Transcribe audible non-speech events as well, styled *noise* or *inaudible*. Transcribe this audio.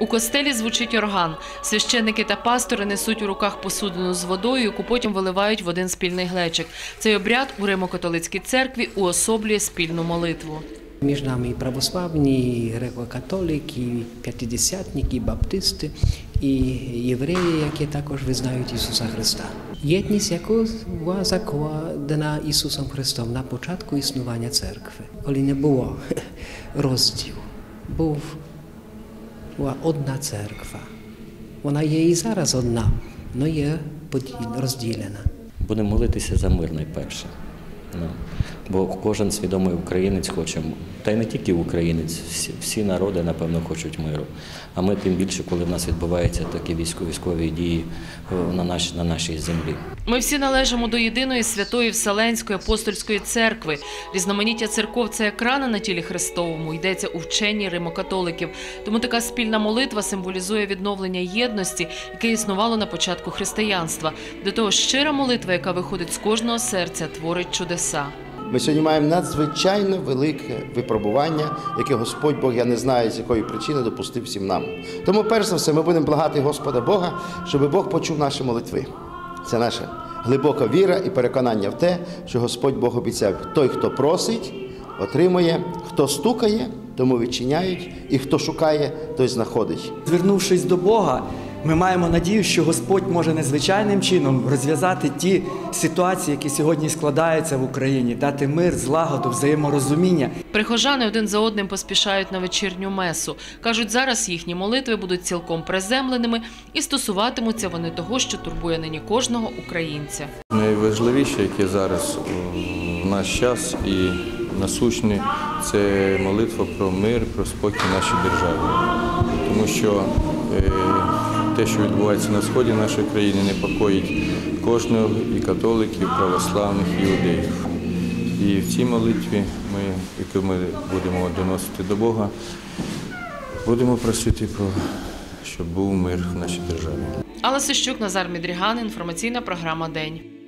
У костелі звучить орган. Священники та пастори несуть у руках посудину з водою, яку потім виливають в один спільний глечик. Цей обряд у Римо-католицькій церкві уособлює спільну молитву. Між нами і православні, і греко-католики, і п'ятидесятники, і баптисти, і євреї, які також визнають Ісуса Христа. Єдність, яку була закладена Ісусом Христом на початку існування церкви, коли не було *laughs* розділу, був, була одна церква. Вона є і зараз одна, але є розділена. Будемо молитися за мир найперше. Ну, бо кожен свідомий українець хоче, та й не тільки українець, всі, всі народи, напевно, хочуть миру. А ми тим більше, коли в нас відбуваються такі військові дії е, на, наш, на нашій землі. Ми всі належимо до єдиної святої Вселенської апостольської церкви. Різноманіття церков це як на тілі Христовому, йдеться у вченні римокатоликів. Тому така спільна молитва символізує відновлення єдності, яке існувало на початку християнства. До того щира молитва, яка виходить з кожного серця, творить чудеса. Ми сьогодні маємо надзвичайно велике випробування, яке Господь Бог, я не знаю, з якої причини допустив всім нам. Тому, перш за все, ми будемо благати Господа Бога, щоб Бог почув наші молитви. Це наша глибока віра і переконання в те, що Господь Бог обіцяв: той, хто просить, отримує, хто стукає, тому відчиняють, і хто шукає, той знаходить. Звернувшись до Бога, ми маємо надію, що Господь може незвичайним чином розв'язати ті ситуації, які сьогодні складаються в Україні, дати мир, злагоду, взаєморозуміння. Прихожани один за одним поспішають на вечірню месу. Кажуть, зараз їхні молитви будуть цілком приземленими і стосуватимуться вони того, що турбує нині кожного українця. Найважливіше, яке зараз в наш час і насущне, це молитва про мир, про спокій в нашій державі. Тому що е, те, що відбувається на сході нашої країни, непокоїть кожного і католиків, і православних, і іудеїв. І в цій молитві, ми, яку ми будемо доносити до Бога, будемо просити про щоб був мир в нашій державі. Алла Сищук, Назар Мідріган, інформаційна програма День.